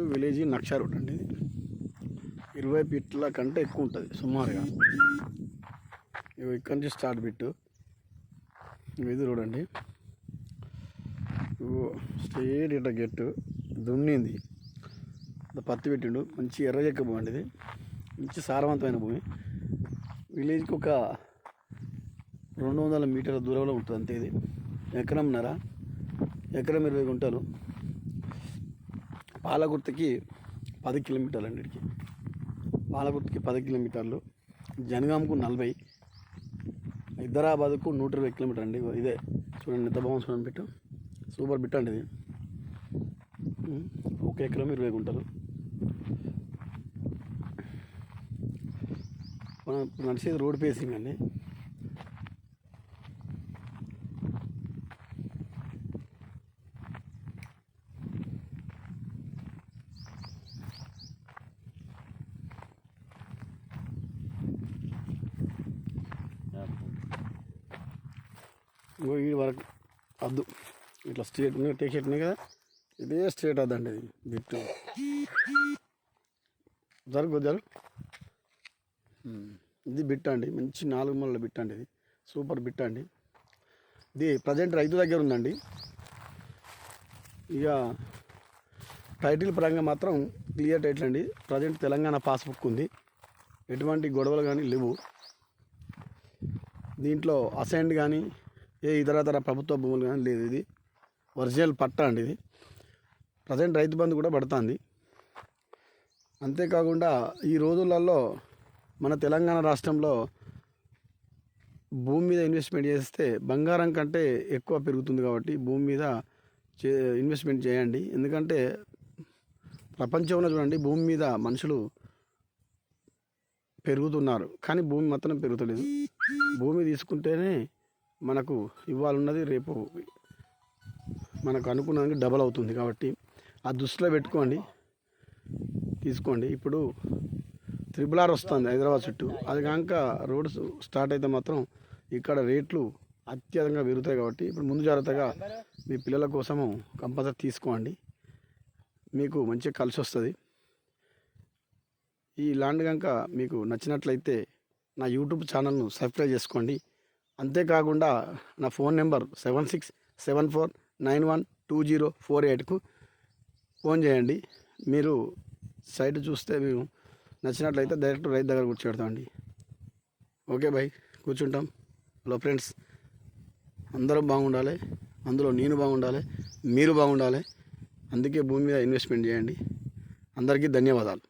Village నక్షా road అండి ఇది ఇరవై ఫీట్ల కంటే ఎక్కువ ఉంటుంది సుమారుగా. ఇక్కడి నుంచి స్టార్ట్ బిట్టు. ఇది రోడ్ అండి ఇగో స్ట్రేట్ ఇట్లా గెట్టు. దున్నింది. పత్తి పెట్టిండు. మంచి ఎర్ర చెక్క భూమి అండి ఇది. మంచి సారవంతమైన భూమి. విలేజ్కి ఒక రెండు వందల మీటర్ల దూరంలో ఉంటుంది అంతే ఇది. ఎకరంన్నర ఎకరం ఇరవై గుంటలు. పాలగుర్తికి పది కిలోమీటర్లు అండి పాలగుర్తికి పది కిలోమీటర్లు జనగాంకు నలభై హైదరాబాద్కు నూట ఇరవై కిలోమీటర్ అండి ఇదే చూడండి ఎంత బాగుంది చూడండి బిట్టు. సూపర్ బిట్ అండి ఇది. ఒక ఎకరం ఇరవై గుంటలు. మనం నడిచేది రోడ్ పేసింగ్ అండి. ఈ వరకు అద్దు. ఇట్లా స్ట్రేట్ ఉన్నాయి టేక్ షర్ట్ ఉన్నాయి కదా ఇదే స్ట్రేట్ అద్దండి ఇది బిట్టు జరుగు జరు ఇది బిట్ అండి మంచి నాలుగు మూలల బిట్ అండి ఇది. సూపర్ బిట్ అండి. ఇది ప్రజెంట్ రైతు దగ్గర ఉందండి. ఇక టైటిల్ పరంగా మాత్రం క్లియర్ టైటిల్ అండి. ప్రజెంట్ తెలంగాణ పాస్బుక్ ఉంది. ఎటువంటి గొడవలు కానీ లేవు. దీంట్లో అసైన్డ్ కానీ ఏ ఇతరతర ప్రభుత్వ భూములు కానీ లేదు ఇది. ఒరిజినల్ పట్టా అండి ఇది. ప్రజెంట్ రైతు బంధు కూడా పడుతుంది. అంతేకాకుండా ఈ రోజులలో మన తెలంగాణ రాష్ట్రంలో భూమి మీద ఇన్వెస్ట్మెంట్ చేస్తే బంగారం కంటే ఎక్కువ పెరుగుతుంది కాబట్టి భూమి మీద చే ఇన్వెస్ట్మెంట్ చేయండి. ఎందుకంటే ప్రపంచంలో చూడండి భూమి మీద మనుషులు పెరుగుతున్నారు. కానీ భూమి మాత్రం పెరుగుతలేదు. భూమి తీసుకుంటేనే మనకు ఇవ్వాలన్నది రేపు మనకు అనుకున్నదానికి డబల్ అవుతుంది కాబట్టి ఆ దృష్టిలో పెట్టుకోండి. తీసుకోండి. ఇప్పుడు త్రిబుల్ ఆర్ వస్తుంది హైదరాబాద్ చుట్టూ. అది కాక రోడ్ స్టార్ట్ అయితే మాత్రం ఇక్కడ రేట్లు అత్యధికంగా పెరుగుతాయి కాబట్టి ఇప్పుడు ముందు జాగ్రత్తగా మీ పిల్లల కోసము కంపల్సరీ తీసుకోండి. మీకు మంచిగా కలిసి వస్తుంది. ఈ ల్యాండ్ కనుక మీకు నచ్చినట్లయితే నా యూట్యూబ్ ఛానల్ను సబ్స్క్రైబ్ చేసుకోండి. అంతేకాకుండా నా phone number seven six seven four nine one two zero four ఎయిట్కు phone చేయండి. మీరు సైట్ చూస్తే మేము నచ్చినట్లయితే డైరెక్ట్ రైతు దగ్గర కూర్చోడతామండి ఓకే బాయ్ కూర్చుంటాం. హలో ఫ్రెండ్స్ అందరూ బాగుండాలి అందులో నేను బాగుండాలి మీరు బాగుండాలి అందుకే భూమి మీద ఇన్వెస్ట్మెంట్ చేయండి. అందరికీ ధన్యవాదాలు.